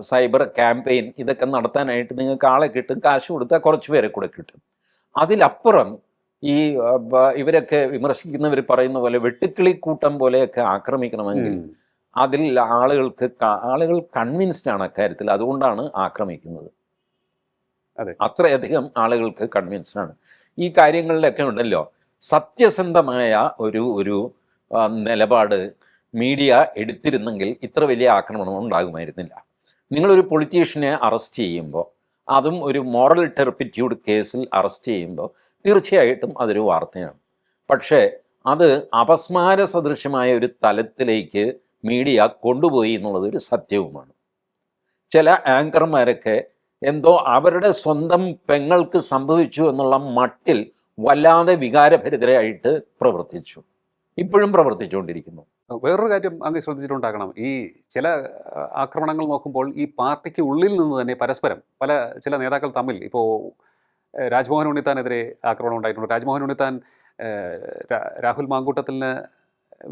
സൈബർ ക്യാമ്പയിൻ ഇതൊക്കെ നടത്താനായിട്ട് നിങ്ങൾക്ക് ആളെ കിട്ടും കാശ് കൊടുത്താൽ കുറച്ച് പേരെ കൂടെ കിട്ടും. അതിലപ്പുറം ഈ ഇവരൊക്കെ വിമർശിക്കുന്നവർ പറയുന്ന പോലെ വെട്ടുക്കിളി കൂട്ടം പോലെയൊക്കെ ആക്രമിക്കണമെങ്കിൽ അതിൽ ആളുകൾക്ക് ആളുകൾ കൺവിൻസ്ഡ് ആണ് അക്കാര്യത്തിൽ. അതുകൊണ്ടാണ് ആക്രമിക്കുന്നത്. അതെ. അത്രയധികം ആളുകൾക്ക് കൺവിൻസ്ഡ് ആണ്. ഈ കാര്യങ്ങളിലൊക്കെ ഉണ്ടല്ലോ. സത്യസന്ധമായ ഒരു ഒരു നിലപാട് മീഡിയ എടുത്തിരുന്നെങ്കിൽ ഇത്ര വലിയ ആക്രമണം ഉണ്ടാകുമായിരുന്നില്ല. നിങ്ങളൊരു പൊളിറ്റീഷ്യനെ അറസ്റ്റ് ചെയ്യുമ്പോൾ അതും ഒരു മോറൽ ടെർപ്പിറ്റ്യൂഡ് കേസിൽ അറസ്റ്റ് ചെയ്യുമ്പോൾ തീർച്ചയായിട്ടും അതൊരു വാർത്തയാണ്. പക്ഷേ അത് അപസ്മാര സദൃശമായ ഒരു തലത്തിലേക്ക് മീഡിയ കൊണ്ടുപോയി എന്നുള്ളത് ഒരു സത്യവുമാണ്. ചില ആങ്കർമാരൊക്കെ എന്തോ അവരുടെ സ്വന്തം പെങ്ങൾക്ക് സംഭവിച്ചു എന്നുള്ള മട്ടിൽ വല്ലാതെ വികാരഭരിതരായിട്ട് പ്രവർത്തിച്ചു. ഇപ്പോഴും പ്രവർത്തിച്ചുകൊണ്ടിരിക്കുന്നു. വേറൊരു കാര്യം അങ്ങ് ശ്രദ്ധിച്ചിട്ടുണ്ടാകണം. ഈ ചില ആക്രമണങ്ങൾ നോക്കുമ്പോൾ ഈ പാർട്ടിക്ക് ഉള്ളിൽ നിന്ന് തന്നെ പരസ്പരം പല ചില നേതാക്കൾ തമ്മിൽ ഇപ്പോൾ രാജ്മോഹൻ ഉണ്ണിത്താനെതിരെ ആക്രമണം ഉണ്ടായിട്ടുണ്ട്. രാജ്മോഹൻ ഉണ്ണിത്താൻ രാഹുൽ മാങ്കൂട്ടത്തിന്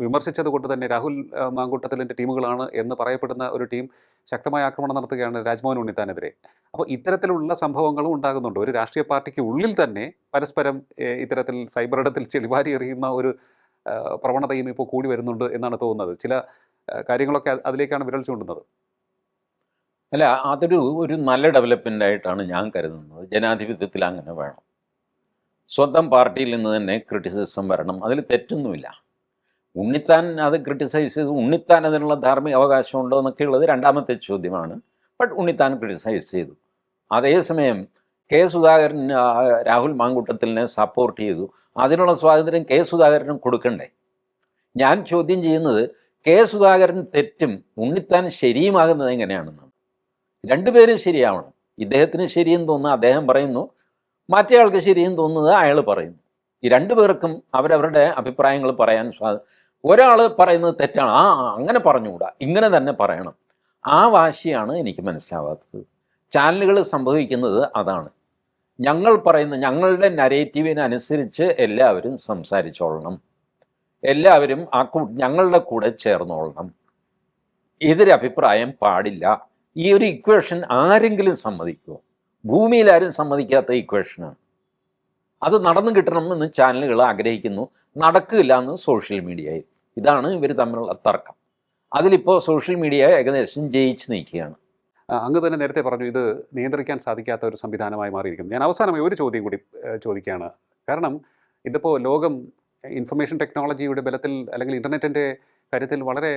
വിമർശിച്ചത് കൊണ്ട് തന്നെ രാഹുൽ മാങ്കൂട്ടത്തിലിന്റെ ടീമുകളാണ് എന്ന് പറയപ്പെടുന്ന ഒരു ടീം ശക്തമായ ആക്രമണം നടത്തുകയാണ് രാജ്മോഹൻ ഉണ്ണിത്താനെതിരെ. അപ്പോൾ ഇത്തരത്തിലുള്ള സംഭവങ്ങളും ഉണ്ടാകുന്നുണ്ട്. ഒരു രാഷ്ട്രീയ പാർട്ടിക്ക് ഉള്ളിൽ തന്നെ പരസ്പരം ഇത്തരത്തിൽ സൈബർ ഇടത്തിൽ ചെളിവാരി എറിയുന്ന ഒരു പ്രവണതയും ഇപ്പോൾ കൂടി വരുന്നുണ്ട് എന്നാണ് തോന്നുന്നത്. ചില കാര്യങ്ങളൊക്കെ അതിലേക്കാണ് വിരൽ ചൂണ്ടുന്നത്. അല്ല അതൊരു ഒരു നല്ല ഡെവലപ്മെന്റ് ആയിട്ടാണ് ഞാൻ കരുതുന്നത്. ജനാധിപത്യത്തിൽ അങ്ങനെ വേണം. സ്വന്തം പാർട്ടിയിൽ നിന്ന് തന്നെ ക്രിറ്റിസിസം വരണം. അതിൽ തെറ്റൊന്നുമില്ല. ഉണ്ണിത്താൻ അത് ക്രിട്ടിസൈസ് ചെയ്ത് ഉണ്ണിത്താൻ അതിനുള്ള ധാർമ്മിക അവകാശം ഉണ്ടോ എന്നൊക്കെ ഉള്ളത് രണ്ടാമത്തെ ചോദ്യമാണ്. ബട്ട് ഉണ്ണിത്താൻ ക്രിട്ടിസൈസ് ചെയ്തു. അതേസമയം കെ സുധാകരൻ രാഹുൽ മാങ്കൂട്ടത്തിലിനെ സപ്പോർട്ട് ചെയ്തു. അതിനുള്ള സ്വാതന്ത്ര്യം കെ സുധാകരനും കൊടുക്കണ്ടേ? ഞാൻ ചോദ്യം ചെയ്യുന്നത് കെ സുധാകരൻ തെറ്റും ഉണ്ണിത്താൻ ശരിയുമാകുന്നത് എങ്ങനെയാണെന്നാണ്. രണ്ടുപേരും ശരിയാവണം. ഇദ്ദേഹത്തിന് ശരിയെന്ന് തോന്നുന്നത് അദ്ദേഹം പറയുന്നു മറ്റേയാൾക്ക് ശരിയെന്ന് തോന്നുന്നത് അയാൾ പറയുന്നു. ഈ രണ്ടു പേർക്കും അവരവരുടെ അഭിപ്രായങ്ങൾ പറയാൻ സ്വാ ഒരാൾ പറയുന്നത് തെറ്റാണ്. ആ ആ, അങ്ങനെ പറഞ്ഞുകൂടാ. ഇങ്ങനെ തന്നെ പറയണം. ആ വാശിയാണ് എനിക്ക് മനസ്സിലാവാത്തത്. ചാനലുകൾ സംഭവിക്കുന്നത് അതാണ്. ഞങ്ങൾ പറയുന്ന ഞങ്ങളുടെ നരേറ്റീവിനനുസരിച്ച് എല്ലാവരും സംസാരിച്ചോളണം. എല്ലാവരും ആ ഞങ്ങളുടെ കൂടെ ചേർന്നോളണം. എതിരഭിപ്രായം പാടില്ല. ഈ ഒരു ഇക്വേഷൻ ആരെങ്കിലും സമ്മതിക്കുമോ ഭൂമിയിൽ ആരും സമ്മതിക്കാത്ത ഇക്വേഷനാണ് അത് നടന്നു കിട്ടണമെന്ന് ചാനലുകൾ ആഗ്രഹിക്കുന്നു. നടക്കില്ല എന്ന് സോഷ്യൽ മീഡിയയിൽ ഇതാണ് ഇവർ തമ്മിലുള്ള തർക്കം. അതിലിപ്പോൾ സോഷ്യൽ മീഡിയ ഏകദേശം ജയിച്ച് നിൽക്കുകയാണ്. അങ്ങ് തന്നെ നേരത്തെ പറഞ്ഞു ഇത് നിയന്ത്രിക്കാൻ സാധിക്കാത്ത ഒരു സംവിധാനമായി മാറിയിരിക്കുന്നു. ഞാൻ അവസാനമായി ഒരു ചോദ്യം കൂടി ചോദിക്കുകയാണ്. കാരണം ഇതിപ്പോൾ ലോകം ഇൻഫർമേഷൻ ടെക്നോളജിയുടെ ബലത്തിൽ അല്ലെങ്കിൽ ഇന്റർനെറ്റിന്റെ കാര്യത്തിൽ വളരെ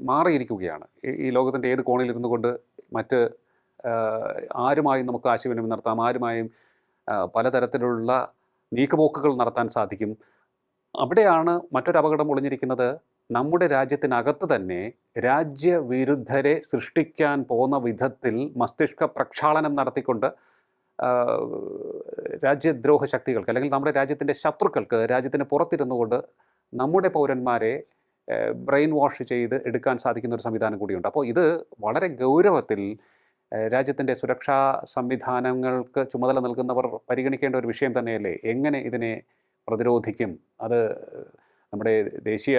മാറിയിരിക്കുകയാണ്. ഈ ലോകത്തിന്റെ ഏത് കോണിലിരുന്നു കൊണ്ട് മറ്റ് ആരുമായും നമുക്ക് ആശയവിനിമയം നടത്താം ആരുമായും പലതരത്തിലുള്ള നീക്കുപോക്കുകൾ നടത്താൻ സാധിക്കും. അവിടെയാണ് മറ്റൊരു അപകടം ഒളിഞ്ഞിരിക്കുന്നത്. നമ്മുടെ രാജ്യത്തിനകത്ത് തന്നെ രാജ്യവിരുദ്ധരെ സൃഷ്ടിക്കാൻ പോകുന്ന വിധത്തിൽ മസ്തിഷ്ക പ്രക്ഷാളനം നടത്തിക്കൊണ്ട് രാജ്യദ്രോഹ ശക്തികൾക്ക് അല്ലെങ്കിൽ നമ്മുടെ രാജ്യത്തിന്റെ ശത്രുക്കൾക്ക് രാജ്യത്തിന് പുറത്തിരുന്നുകൊണ്ട് നമ്മുടെ പൗരന്മാരെ ബ്രെയിൻ വാഷ് ചെയ്ത് എടുക്കാൻ സാധിക്കുന്ന ഒരു സംവിധാനം കൂടിയുണ്ട്. അപ്പോൾ ഇത് വളരെ ഗൗരവത്തിൽ രാജ്യത്തിന്റെ സുരക്ഷാ സംവിധാനങ്ങൾക്ക് ചുമതല നൽകുന്നവർ പരിഗണിക്കേണ്ട ഒരു വിഷയം തന്നെയല്ലേ? എങ്ങനെ ഇതിനെ പ്രതിരോധിക്കും? അത് നമ്മുടെ ദേശീയ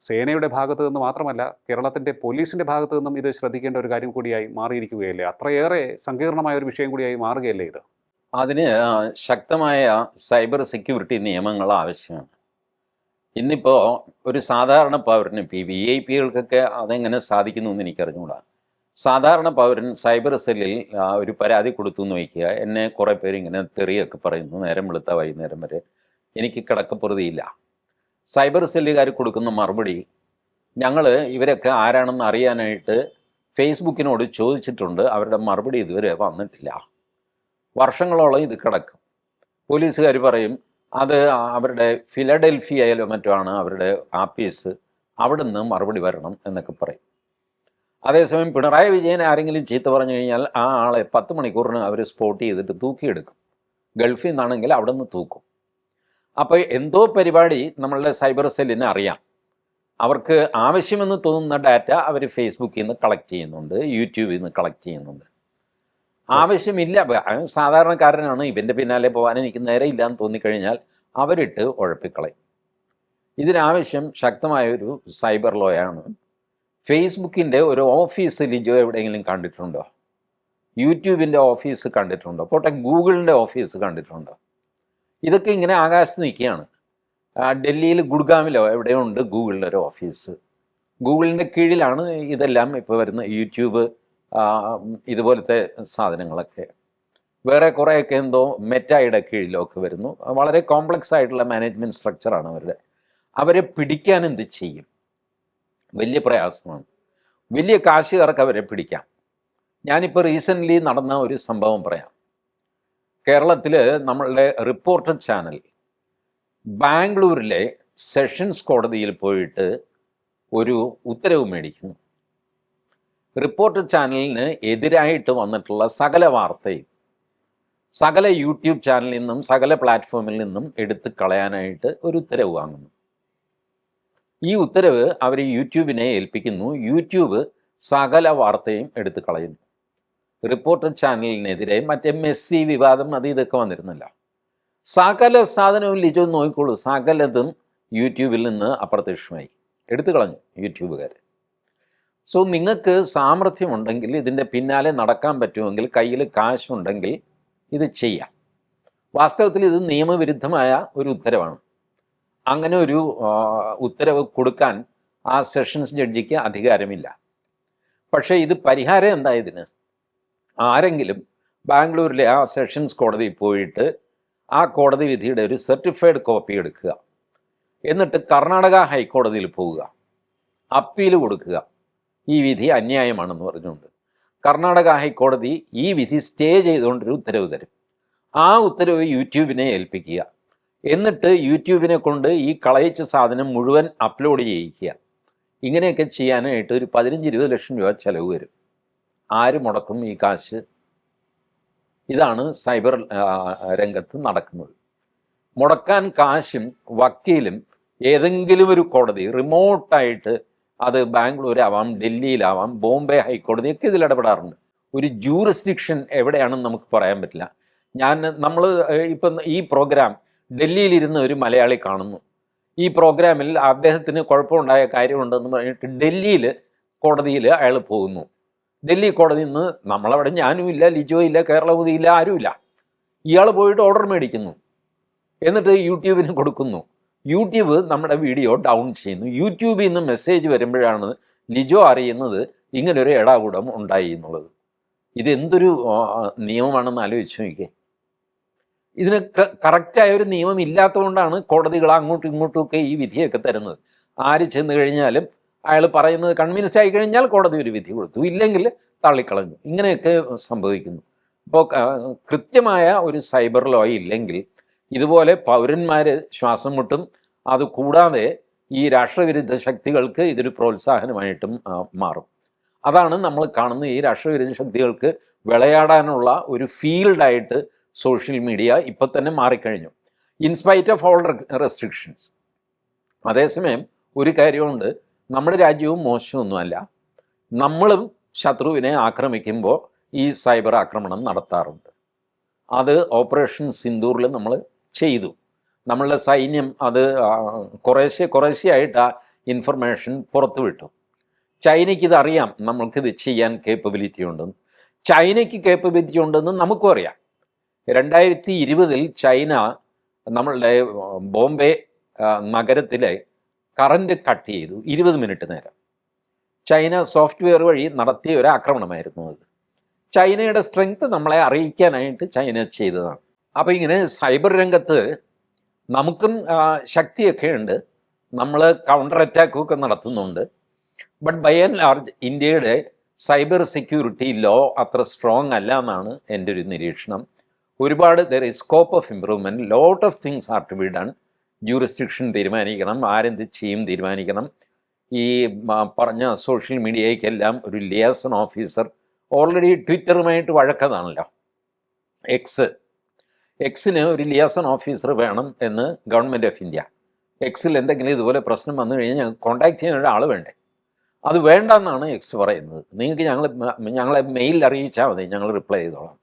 സേനയുടെ ഭാഗത്തു നിന്ന് മാത്രമല്ല കേരളത്തിന്റെ പോലീസിന്റെ ഭാഗത്തു നിന്നും ഇത് ശ്രദ്ധിക്കേണ്ട ഒരു കാര്യം കൂടിയായി മാറിയിരിക്കുകയല്ലേ? അത്രയേറെ സങ്കീർണമായ ഒരു വിഷയം കൂടിയായി മാറുകയല്ലേ ഇത്? അതിന് ശക്തമായ സൈബർ സെക്യൂരിറ്റി നിയമങ്ങൾ ആവശ്യമാണ്. ഇന്നിപ്പോൾ ഒരു സാധാരണ പൗരന് ഈ വി ഐ പികൾക്കൊക്കെ അതെങ്ങനെ സാധിക്കുന്നു എന്ന് എനിക്കറിഞ്ഞുകൂടാ സാധാരണ പൗരൻ സൈബർ സെല്ലിൽ ഒരു പരാതി കൊടുത്തു എന്ന് വയ്ക്കുക. എന്നെ കുറേ പേര് ഇങ്ങനെ തെറിയൊക്കെ പറയുന്നു. നേരം വെളുത്ത വൈകുന്നേരം വരെ എനിക്ക് കിടക്കപ്പുറതിയില്ല. സൈബർ സെല്ലുകാർ കൊടുക്കുന്ന മറുപടി ഞങ്ങൾ ഇവരൊക്കെ ആരാണെന്ന് അറിയാനായിട്ട് ഫേസ്ബുക്കിനോട് ചോദിച്ചിട്ടുണ്ട്. അവരുടെ മറുപടി ഇതുവരെ വന്നിട്ടില്ല. വർഷങ്ങളോളം ഇത് കിടക്കും. പോലീസുകാർ പറയും അത് അവരുടെ ഫിലഡൽഫിയയിലോ മറ്റോ ആണ് അവരുടെ ആപ്പീസ്. അവിടെ നിന്ന് മറുപടി വരണം എന്നൊക്കെ പറയും. അതേസമയം പിണറായി വിജയൻ ആരെങ്കിലും ചീത്ത പറഞ്ഞു കഴിഞ്ഞാൽ ആ ആളെ പത്ത് മണിക്കൂറിന് അവർ സ്പോട്ട് ചെയ്തിട്ട് തൂക്കിയെടുക്കും. ഗൾഫിൽ നിന്നാണെങ്കിൽ അവിടെ നിന്ന് തൂക്കും. അപ്പോൾ എന്തോ പരിപാടി നമ്മളുടെ സൈബർ സെല്ലിന് അറിയാം. അവർക്ക് ആവശ്യമെന്ന് തോന്നുന്ന ഡാറ്റ അവർ ഫേസ്ബുക്കിൽ നിന്ന് കളക്ട് ചെയ്യുന്നുണ്ട് യൂട്യൂബിൽ നിന്ന് കളക്ട് ചെയ്യുന്നുണ്ട്. ആവശ്യമില്ല സാധാരണക്കാരനാണ് ഇവന്റെ പിന്നാലെ പോകാൻ എനിക്ക് നേരെ ഇല്ലാന്ന് തോന്നിക്കഴിഞ്ഞാൽ അവരിട്ട് ഉഴപ്പിക്കളയും ഇതിനാവശ്യം ശക്തമായ ഒരു സൈബർ ലോയാണ്. ഫേസ്ബുക്കിന്റെ ഒരു ഓഫീസ് ലിജോ എവിടെയെങ്കിലും കണ്ടിട്ടുണ്ടോ? യൂട്യൂബിന്റെ ഓഫീസ് കണ്ടിട്ടുണ്ടോ? പോട്ടെ ഗൂഗിളിന്റെ ഓഫീസ് കണ്ടിട്ടുണ്ടോ? ഇതൊക്കെ ഇങ്ങനെ ആകാശത്ത് നിൽക്കുകയാണ്. ഡൽഹിയിൽ ഗുഡ്ഗാമിലോ എവിടെയോ ഉണ്ട് ഗൂഗിളിന്റെ ഒരു ഓഫീസ്. ഗൂഗിളിന്റെ കീഴിലാണ് ഇതെല്ലാം ഇപ്പോൾ വരുന്ന യൂട്യൂബ് ഇതുപോലത്തെ സാധനങ്ങളൊക്കെ. വേറെ കുറേയൊക്കെ എന്തോ മെറ്റായുടെ കീഴിലൊക്കെ വരുന്നു. വളരെ കോംപ്ലക്സ് ആയിട്ടുള്ള മാനേജ്മെന്റ് സ്ട്രക്ചറാണ് അവരുടെ. അവരെ പിടിക്കാൻ എന്ത് ചെയ്യും? വലിയ പ്രയാസമാണ്. വലിയ കാശുകാർക്ക് അവരെ പിടിക്കാം. ഞാനിപ്പോൾ റീസെന്റ്ലി നടന്ന ഒരു സംഭവം പറയാം. കേരളത്തിൽ നമ്മളുടെ റിപ്പോർട്ടർ ചാനൽ ബാംഗ്ലൂരിലെ സെഷൻസ് കോടതിയിൽ പോയിട്ട് ഒരു ഉത്തരവ് മേടിക്കുന്നു. റിപ്പോർട്ടർ ചാനലിന് എതിരായിട്ട് വന്നിട്ടുള്ള സകല വാർത്തയും സകല യൂട്യൂബ് ചാനലിൽ നിന്നും സകല പ്ലാറ്റ്ഫോമിൽ നിന്നും എടുത്ത് കളയാനായിട്ട് ഒരു ഉത്തരവ് വാങ്ങുന്നു. ഈ ഉത്തരവ് അവർ യൂട്യൂബിനെ ഏൽപ്പിക്കുന്നു. യൂട്യൂബ് സകല വാർത്തയും എടുത്ത് കളയുന്നു. റിപ്പോർട്ടർ ചാനലിനെതിരെ മറ്റേ മെസ്സി വിവാദം അത് ഇതൊക്കെ വന്നിരുന്നില്ല. സകല സാധനവും ലിജോ നോക്കിക്കോളൂ. സകലതും യൂട്യൂബിൽ നിന്ന് അപ്രത്യക്ഷമായി. എടുത്തു കളഞ്ഞു യൂട്യൂബുകാർ. സോ നിങ്ങൾക്ക് സാമർഥ്യമുണ്ടെങ്കിൽ ഇതിന്റെ പിന്നാലെ നടക്കാൻ പറ്റുമെങ്കിൽ കയ്യിൽ കാശുണ്ടെങ്കിൽ ഇത് ചെയ്യാം. വാസ്തവത്തിൽ ഇത് നിയമവിരുദ്ധമായ ഒരു ഉത്തരവാണ്. അങ്ങനെ ഒരു ഉത്തരവ് കൊടുക്കാൻ ആ സെഷൻസ് ജഡ്ജിക്ക് അധികാരമില്ല. പക്ഷേ ഇത് പരിഹാരം എന്താ ഇതിന്? ആരെങ്കിലും ബാംഗ്ലൂരിലെ ആ സെഷൻസ് കോടതിയിൽ പോയിട്ട് ആ കോടതി വിധിയുടെ ഒരു സർട്ടിഫൈഡ് കോപ്പി എടുക്കുക. എന്നിട്ട് കർണാടക ഹൈക്കോടതിയിൽ പോവുക. അപ്പീൽ കൊടുക്കുക. ഈ വിധി അന്യായമാണെന്ന് പറഞ്ഞുകൊണ്ട്. കർണാടക ഹൈക്കോടതി ഈ വിധി സ്റ്റേ ചെയ്തുകൊണ്ടൊരു ഉത്തരവ് തരും. ആ ഉത്തരവ് യൂട്യൂബിനെ ഏൽപ്പിക്കുക. എന്നിട്ട് യൂട്യൂബിനെ കൊണ്ട് ഈ കളയിച്ച സാധനം മുഴുവൻ അപ്ലോഡ് ചെയ്യിക്കുക. ഇങ്ങനെയൊക്കെ ചെയ്യാനായിട്ട് ഒരു പതിനഞ്ച് ഇരുപത് ലക്ഷം രൂപ ചിലവ് വരും. ആര് മുടക്കും ഈ കാശ്? ഇതാണ് സൈബർ രംഗത്ത് നടക്കുന്നത്. മുടക്കാൻ കാശും വക്കീലും ഏതെങ്കിലും ഒരു കോടതി റിമോട്ടായിട്ട് അത് ബാംഗ്ലൂരാവാം ഡൽഹിയിലാവാം ബോംബെ ഹൈക്കോടതിയൊക്കെ ഇതിൽ ഇടപെടാറുണ്ട്. ഒരു ജൂറിസ്ഡിക്ഷൻ എവിടെയാണെന്ന് നമുക്ക് പറയാൻ പറ്റില്ല. ഞാൻ നമ്മൾ ഇപ്പം ഈ പ്രോഗ്രാം ഡൽഹിയിലിരുന്ന് ഒരു മലയാളി കാണുന്നു. ഈ പ്രോഗ്രാമിൽ അദ്ദേഹത്തിന് കുഴപ്പമുണ്ടായ കാര്യമുണ്ടെന്ന് പറഞ്ഞിട്ട് ഡൽഹിയിൽ കോടതിയിൽ അയാൾ പോകുന്നു. ഡൽഹി കോടതി നിന്ന് നമ്മളവിടെ ഞാനും ഇല്ല ലിജോ ഇല്ല കേരളപതി ഇല്ല ആരുമില്ല ഇയാൾ പോയിട്ട് ഓർഡർ മേടിക്കുന്നു. എന്നിട്ട് യൂട്യൂബിന് കൊടുക്കുന്നു. യൂട്യൂബ് നമ്മുടെ വീഡിയോ ഡൗൺ ചെയ്യുന്നു. യൂട്യൂബിൽ നിന്ന് മെസ്സേജ് വരുമ്പോഴാണ് ലിജോ അറിയുന്നത് ഇങ്ങനൊരു ഇടാകൂടം ഉണ്ടായി എന്നുള്ളത്. ഇതെന്തൊരു നിയമമാണെന്ന് ആലോചിച്ചു നോക്കിയേ. ഇതിന് കറക്റ്റായ ഒരു നിയമം ഇല്ലാത്തതുകൊണ്ടാണ് കോടതികൾ അങ്ങോട്ടും ഇങ്ങോട്ടും ഒക്കെ ഈ വിധിയൊക്കെ തരുന്നത്. ആര് ചെന്ന് കഴിഞ്ഞാലും അയാൾ പറയുന്നത് കൺവിൻസ്ഡ് ആയി കഴിഞ്ഞാൽ കോടതി ഒരു വിധി കൊടുത്തു. ഇല്ലെങ്കിൽ തള്ളിക്കളഞ്ഞു. ഇങ്ങനെയൊക്കെ സംഭവിക്കുന്നു. അപ്പോൾ കൃത്യമായ ഒരു സൈബർ ലോ ഇല്ലെങ്കിൽ ഇതുപോലെ പൗരന്മാർ ശ്വാസം മുട്ടും. അത് കൂടാതെ ഈ രാഷ്ട്രവിരുദ്ധ ശക്തികൾക്ക് ഇതൊരു പ്രോത്സാഹനമായിട്ടും മാറും. അതാണ് നമ്മൾ കാണുന്ന ഈ രാഷ്ട്രവിരുദ്ധ ശക്തികൾക്ക് വിളയാടാനുള്ള ഒരു ഫീൽഡായിട്ട് സോഷ്യൽ മീഡിയ ഇപ്പം തന്നെ മാറിക്കഴിഞ്ഞു. ഇൻസ്പൈറ്റ് ഓഫ് ഓൾ റെസ്ട്രിക്ഷൻസ് അതേസമയം ഒരു കാര്യമുണ്ട്. നമ്മുടെ രാജ്യവും മോശമൊന്നുമല്ല. നമ്മളും ശത്രുവിനെ ആക്രമിക്കുമ്പോൾ ഈ സൈബർ ആക്രമണം നടത്താറുണ്ട്. അത് ഓപ്പറേഷൻ സിന്ദൂറിൽ നമ്മൾ ചെയ്തു. നമ്മളുടെ സൈന്യം അത് കുറേശ്ശെ കുറേശ്ശെയായിട്ട് ആ ഇൻഫർമേഷൻ പുറത്തു വിട്ടു ചൈനയ്ക്ക് ഇതറിയാം നമ്മൾക്കിത് ചെയ്യാൻ കേപ്പബിലിറ്റി ഉണ്ടെന്ന്. ചൈനയ്ക്ക് കേപ്പബിലിറ്റി ഉണ്ടെന്ന് നമുക്കും അറിയാം. രണ്ടായിരത്തി ഇരുപതിൽ ചൈന നമ്മളുടെ ബോംബെ നഗരത്തിലെ കറണ്ട് കട്ട് ചെയ്തു ഇരുപത് മിനിറ്റ് നേരം. ചൈന സോഫ്റ്റ്വെയർ വഴി നടത്തിയ ഒരു ആക്രമണമായിരുന്നു അത്. ചൈനയുടെ സ്ട്രെങ്ത് നമ്മളെ അറിയിക്കാനായിട്ട് ചൈന ചെയ്തതാണ്. അപ്പോൾ ഇങ്ങനെ സൈബർ രംഗത്ത് നമുക്കും ശക്തിയൊക്കെ ഉണ്ട്. നമ്മൾ കൗണ്ടർ അറ്റാക്കും ഒക്കെ നടത്തുന്നുണ്ട്. ബട്ട് ബൈ ആൻഡ് ലാർജ് ഇന്ത്യയുടെ സൈബർ സെക്യൂരിറ്റി ലോ അത്ര സ്ട്രോങ് അല്ല എന്നാണ് എന്റെ ഒരു നിരീക്ഷണം. ഒരുപാട് there is scope of improvement lot of things are to be done jurisdiction തീരുമാനിക്കണം ആരെന്ത് ചെയ്യും തീരുമാനിക്കണം. ഈ പറഞ്ഞ സോഷ്യൽ മീഡിയയ്ക്കെല്ലാം ഒരു ലിയാസൺ ഓഫീസർ ഓൾറെഡി ട്വിറ്ററുമായിട്ട് വഴക്കതാണല്ലോ. എക്സ് എക്സിന് ഒരു ലിയാസൺ ഓഫീസർ വേണം എന്ന് ഗവൺമെന്റ് ഓഫ് ഇന്ത്യ എക്സിൽ എന്തെങ്കിലും ഇതുപോലെ പ്രശ്നം വന്നു കഴിഞ്ഞാൽ ഞങ്ങൾക്ക് കോൺടാക്ട് ചെയ്യാൻ ഒരാൾ വേണ്ടേ? അത് വേണ്ടെന്നാണ് എക്സ് പറയുന്നത്. നിങ്ങൾക്ക് ഞങ്ങൾ ഞങ്ങളെ മെയിൽ അറിയിച്ചാൽ മതി ഞങ്ങൾ റിപ്ലൈ ചെയ്തോളാം.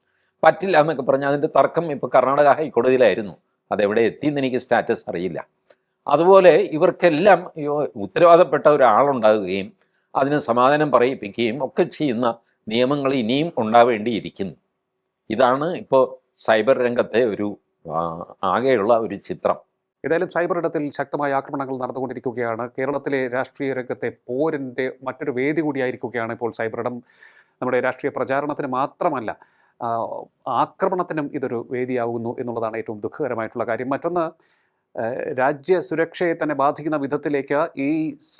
പറ്റില്ല എന്നൊക്കെ പറഞ്ഞാൽ അതിന്റെ തർക്കം ഇപ്പോൾ കർണാടക ഹൈക്കോടതിയിലായിരുന്നു അതെവിടെ എത്തി എന്ന് എനിക്ക് സ്റ്റാറ്റസ് അറിയില്ല. അതുപോലെ ഇവർക്കെല്ലാം ഉത്തരവാദപ്പെട്ട ഒരാളുണ്ടാകുകയും അതിന് സമാധാനം പറയിപ്പിക്കുകയും ഒക്കെ ചെയ്യുന്ന നിയമങ്ങൾ ഇനിയും ഉണ്ടാവേണ്ടിയിരിക്കുന്നു. ഇതാണ് ഇപ്പോൾ സൈബർ രംഗത്തെ ഒരു ആകെയുള്ള ഒരു ചിത്രം. ഏതായാലും സൈബർ ഇടത്തിൽ ശക്തമായ ആക്രമണങ്ങൾ നടന്നുകൊണ്ടിരിക്കുകയാണ്. കേരളത്തിലെ രാഷ്ട്രീയ രംഗത്തെ പോരിന്റെ മറ്റൊരു വേദി കൂടിയായിരിക്കുകയാണ് ഇപ്പോൾ സൈബർ ഇടം. നമ്മുടെ രാഷ്ട്രീയ പ്രചാരണത്തിന് മാത്രമല്ല ആക്രമണത്തിനും ഇതൊരു വേദിയാകുന്നു എന്നുള്ളതാണ് ഏറ്റവും ദുഃഖകരമായിട്ടുള്ള കാര്യം. മറ്റൊന്ന് രാജ്യ സുരക്ഷയെ തന്നെ ബാധിക്കുന്ന വിധത്തിലേക്ക് ഈ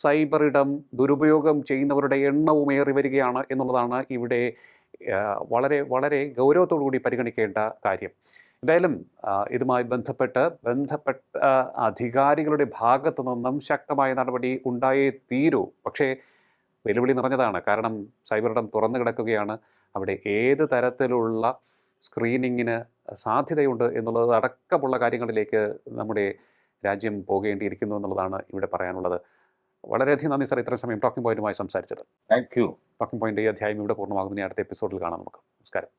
സൈബർ ഇടം ദുരുപയോഗം ചെയ്യുന്നവരുടെ എണ്ണവും ഏറി വരികയാണ് എന്നുള്ളതാണ് ഇവിടെ വളരെ വളരെ കൂടി പരിഗണിക്കേണ്ട കാര്യം. എന്തായാലും ഇതുമായി ബന്ധപ്പെട്ട് ബന്ധപ്പെട്ട അധികാരികളുടെ ഭാഗത്തു നിന്നും ശക്തമായ നടപടി ഉണ്ടായേ തീരൂ. പക്ഷേ വെല്ലുവിളി നിറഞ്ഞതാണ്. കാരണം സൈബർ ഇടം തുറന്നു കിടക്കുകയാണ്. അവിടെ ഏത് തരത്തിലുള്ള സ്ക്രീനിങ്ങിന് സാധ്യതയുണ്ട് എന്നുള്ളത് അടക്കമുള്ള കാര്യങ്ങളിലേക്ക് നമ്മുടെ രാജ്യം പോകേണ്ടിയിരിക്കുന്നു എന്നുള്ളതാണ് ഇവിടെ പറയാനുള്ളത്. വളരെയധികം നന്ദി സാർ ഇത്രയും സമയം ടോക്കിംഗ് പോയിന്റുമായി സംസാരിച്ചത് താങ്ക് യു. ടോക്കിംഗ് പോയിന്റ് ഈ അധ്യായം ഇവിടെ പൂർണമാകുന്നതിന് അടുത്ത എപ്പിസോഡിൽ കാണാം നമുക്ക്. നമസ്കാരം.